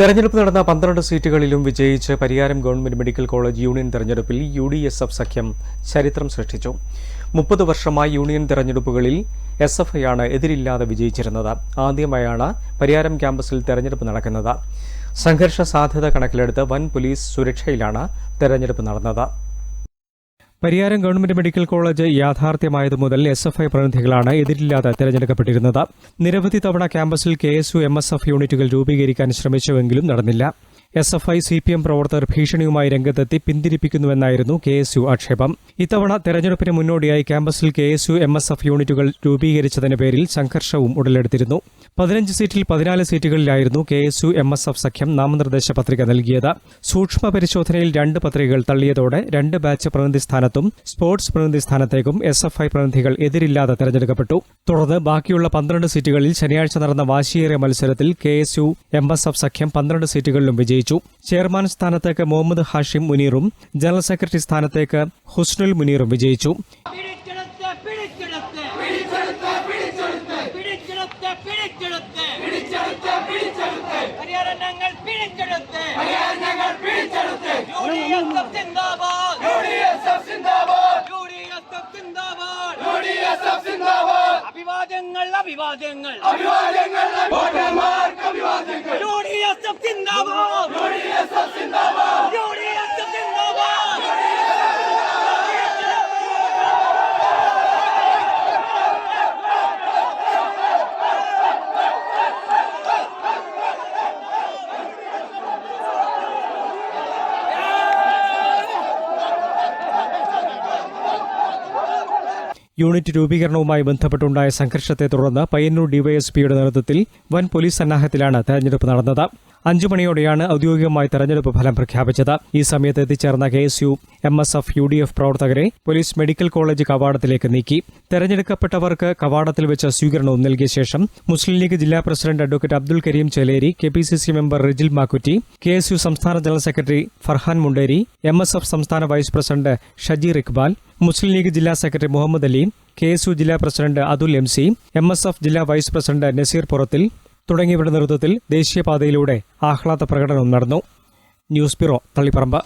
തെരഞ്ഞെടുപ്പ് നടന്ന പന്ത്രണ്ട് സീറ്റുകളിലും വിജയിച്ച് Pariyaram government medical college union തെരഞ്ഞെടുപ്പിൽ യു ഡി എസ് എഫ് സഖ്യം ചരിത്രം സൃഷ്ടിച്ചു. മുപ്പത് വർഷമായി യൂണിയൻ തെരഞ്ഞെടുപ്പുകളിൽ എസ് എഫ് ഐയാണ് എതിരില്ലാതെ വിജയിച്ചിരുന്നത്. ആദ്യമായാണ് പരിയാരം ക്യാമ്പസിൽ തെരഞ്ഞെടുപ്പ് നടക്കുന്നത്. സംഘർഷ സാധ്യത കണക്കിലെടുത്ത് വൻ പോലീസ് സുരക്ഷയിലാണ് തെരഞ്ഞെടുപ്പ് നടന്നത്. പരിയാരം ഗവൺമെന്റ് മെഡിക്കൽ കോളേജ് യാഥാർത്ഥ്യമായതു മുതൽ എസ് എഫ് ഐ പ്രതിനിധികളാണ് എതിരില്ലാതെ തെരഞ്ഞെടുക്കപ്പെട്ടിരുന്നത്. നിരവധി തവണ ക്യാമ്പസിൽ K S U M S F യൂണിറ്റുകൾ രൂപീകരിക്കാൻ ശ്രമിച്ചുവെങ്കിലും നടന്നില്ല. S F I C P M പ്രവർത്തകർ ഭീഷണിയുമായി രംഗത്തെത്തി പിന്തിരിപ്പിക്കുന്നുവെന്നായിരുന്നു കെ എസ് യു ആക്ഷേപം. ഇത്തവണ തെരഞ്ഞെടുപ്പിന് മുന്നോടിയായി ക്യാമ്പസിൽ K S U M S F യൂണിറ്റുകൾ രൂപീകരിച്ചതിന് പേരിൽ സംഘർഷവും ഉടലെടുത്തിരുന്നു. പതിനഞ്ച് സീറ്റിൽ പതിനാല് സീറ്റുകളിലായിരുന്നു K S U M S F സഖ്യം നാമനിർദ്ദേശ പത്രിക നൽകിയത്. സൂക്ഷ്മ പരിശോധനയിൽ രണ്ട് പത്രികകൾ തള്ളിയതോടെ രണ്ട് ബാച്ച് പ്രതിനിധി സ്ഥാനത്തും സ്പോർട്സ് പ്രതിനിധി സ്ഥാനത്തേക്കും എസ് എഫ് ഐ പ്രതിനിധികൾ എതിരില്ലാതെ തെരഞ്ഞെടുക്കപ്പെട്ടു. തുടർന്ന് ബാക്കിയുള്ള പന്ത്രണ്ട് സീറ്റുകളിൽ ശനിയാഴ്ച നടന്ന വാശിയേറിയ മത്സരത്തിൽ K S U M S F സഖ്യം പന്ത്രണ്ട് സീറ്റുകളിലും വിജയിച്ചു ചെയർമാൻ സ്ഥാനത്തേക്ക് മുഹമ്മദ് ഹാഷിം മുനീറും ജനറൽ സെക്രട്ടറി സ്ഥാനത്തേക്ക് ഹുസ്നുൽ മുനീറും വിജയിച്ചു. അഭിവാദ്യങ്ങൾ അഭിവാദ്യങ്ങൾ. അഭിവാദ്യങ്ങൾ പിടിച്ചെടുത്ത് യൂണിറ്റ് രൂപീകരണവുമായി ബന്ധപ്പെട്ടുണ്ടായ സംഘർഷത്തെ തുടർന്ന് പയ്യന്നൂർ ഡിവൈഎസ്പിയുടെ നേതൃത്വത്തിൽ വൻ പോലീസ് സന്നാഹത്തിലാണ് തെരഞ്ഞെടുപ്പ് നടന്നത്. അഞ്ചു മണിയോടെയാണ് ഔദ്യോഗികമായി തെരഞ്ഞെടുപ്പ് ഫലം പ്രഖ്യാപിച്ചത്. ഈ സമയത്ത് എത്തിച്ചേർന്ന K S U M S F U D F പ്രവർത്തകരെ പോലീസ് മെഡിക്കൽ കോളേജ് കവാടത്തിലേക്ക് നീക്കി. തെരഞ്ഞെടുക്കപ്പെട്ടവർക്ക് കവാടത്തിൽ വെച്ച് സ്വീകരണവും നൽകിയ ശേഷം മുസ്ലിം ലീഗ് ജില്ലാ president advocate Abdul Kareem Cheleri K P C C member Rijil Makkutty K S U സംസ്ഥാന general secretary Farhan Munderi M S F സംസ്ഥാന vice president Shajeer Iqbal Muslim League ജില്ലാ secretary Muhammad Ali K S U ജില്ലാ president Athul M C M S F ജില്ലാ vice president Naseer പുറത്തിൽ തുടങ്ങിയവരുടെ നേതൃത്വത്തിൽ ദേശീയപാതയിലൂടെ ആഹ്ലാദ പ്രകടനം നടന്നു. News bureau തള്ളിപ്പറമ്പ്